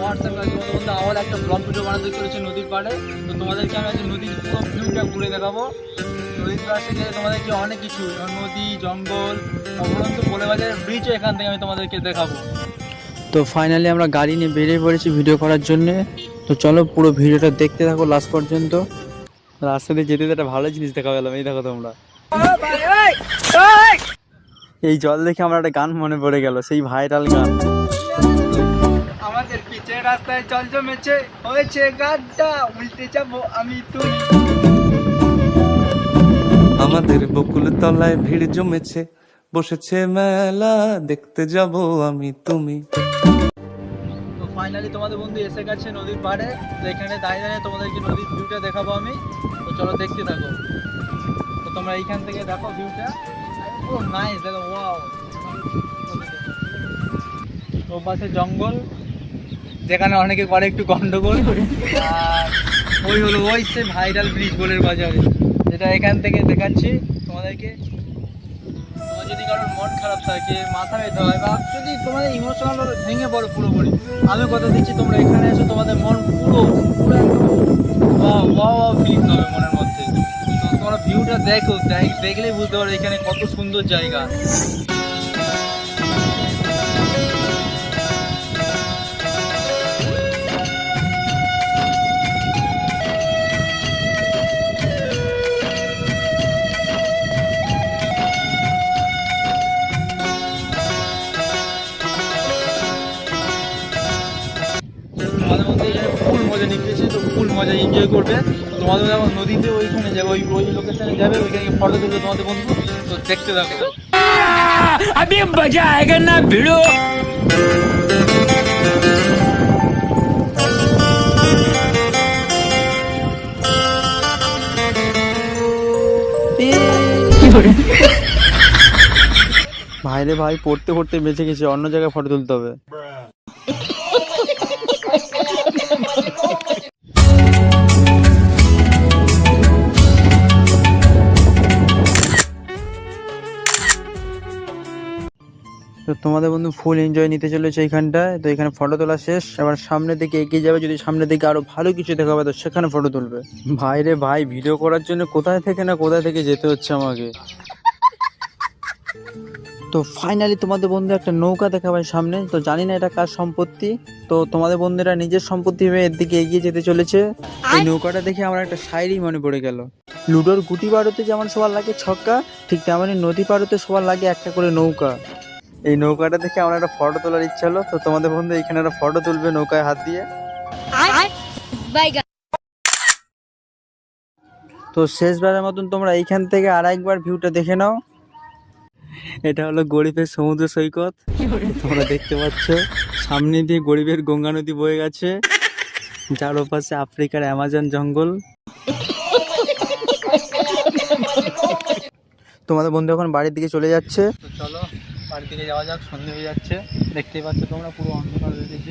WhatsApp একটা blog video বানাতে চলেছে নদীর পাড়ে। তো তোমাদেরকে আমি আজকে নদীর পুরো ভিউটা ঘুরে দেখাবো। নদীর গেলে তোমাদেরকে অনেক কিছু, নদী, জঙ্গল ব্রিজও এখান থেকে আমি তোমাদেরকে দেখাবো। তো ফাইনালি আমরা গাড়ি নিয়ে বেরিয়ে পড়েছি ভিডিও করার জন্যে। তো চলো পুরো ভিডিওটা দেখতে থাকো লাস্ট পর্যন্ত। রাস্তা দিয়ে যেতে একটা ভালো জিনিস দেখা পেলাম, এই দেখো তোমরা। এই জল দেখে আমার একটা গান মনে পড়ে গেল, সেই ভাইরাল গান। আমাদের পিছে রাস্তায় জল জমেছে হয়েছে গাড্ডা। উল্টে যাব আমি তুই। আমাদের বকুল তলায় ভিড় জমেছে বসেছে মেলা দেখতে যাব আমি তুমি। তো ফাইনালি তোমাদের বন্ধু এসে গেছে নদীর পাড়ে তো এখানে দাঁড়িয়ে দাঁড়িয়ে তোমাদেরকে নদীর ভিউটা দেখাবো আমি। তো চলো দেখতে থাকো। তো তোমরা এইখান থেকে দেখো ভিউটা ও নাইস দেখো ওয়াও তো পাশে জঙ্গল। যেখানে অনেকে করে একটু গন্ডগোল আর ওই হলো, ওই সে ভাইরাল ব্রিজ গোলের বাজারে। যেটা এখান থেকে দেখাচ্ছি তোমাদেরকে। যদি কারোর মন খারাপ থাকে, মাথা ব্যথা হয়, বা যদি তোমাদের ইমোশনাল ভেঙে পড়ো পুরোপুরি, আমি কথা দিচ্ছি, তোমরা এখানে এসে তোমাদের মন পুরো পুরো একদম ওয়াও হবে মনের মধ্যে। তোমরা ভিউটা দেখ- দেখলেই বুঝতে পারো এখানে কত সুন্দর জায়গা। থেকে নিখেছি তো ফুল মজা এনজয় করবে। তোমাদের নদীতে ওইখানে যাবে ওই ওই লোকেশনে যাবে ওইখানে ফটো তুলবে তোমাদের বন্ধু তো দেখতে থাকো। আমি মজা আয়গা না ভিড়ো ভাইরে ভাই পড়তে পড়তে বেঁচে গেছে অন্য জায়গায় ফটো তুলতে হবে। তো তোমাদের বন্ধু ফুল এনজয় নিতে চলেছে এইখানটায়। তো এখানে ফটো তোলা শেষ। এবার সামনের দিকে এগিয়ে যাবে, যদি সামনের দিকে আরও ভালো কিছু দেখা পাবে তো সেখানে ফটো তুলবে। ভাই রে ভাই ভিডিও করার জন্য কোথায় থেকে না কোথায় থেকে যেতে হচ্ছে আমাকে? তো ফাইনালি তোমাদের বন্ধু একটা নৌকা দেখা পায় সামনে। তো জানি না এটা কার সম্পত্তি। তো তোমাদের বন্ধুরা নিজের সম্পত্তি ভেবে এর দিকে এগিয়ে যেতে চলেছে। এই নৌকাটা দেখে আমার একটা শায়রি মনে পড়ে গেল। লুডোর গুটি বারোতে যেমন সবার লাগে ছক্কা, ঠিক তেমনই নদী পারোতে সবার লাগে একটা করে নৌকা। এই নৌকাটা দেখে আমার একটা ফটো তোলার ইচ্ছা হলো। তো তোমাদের বন্ধু, এখানে একটা ফটো তুলবে নৌকায় হাত দিয়ে। তো শেষবারের মতন তোমরা এইখান থেকে আর একবার ভিউটা দেখে নাও। এটা হলো গরিবের সমুদ্র সৈকত। তোমরা দেখতে পাচ্ছ, সামনে দিয়ে গরিবের গঙ্গা নদী বয়ে গেছে। যার ওপাশে আফ্রিকার অ্যামাজন জঙ্গল। তোমাদের বন্ধু এখন বাড়ির দিকে চলে যাচ্ছে। চলো বাড়ির দিকে যাওয়া যাক সন্ধে হয়ে যাচ্ছে। দেখতেই পাচ্ছ তোমরা পুরো অন্ধকার হয়ে গেছে।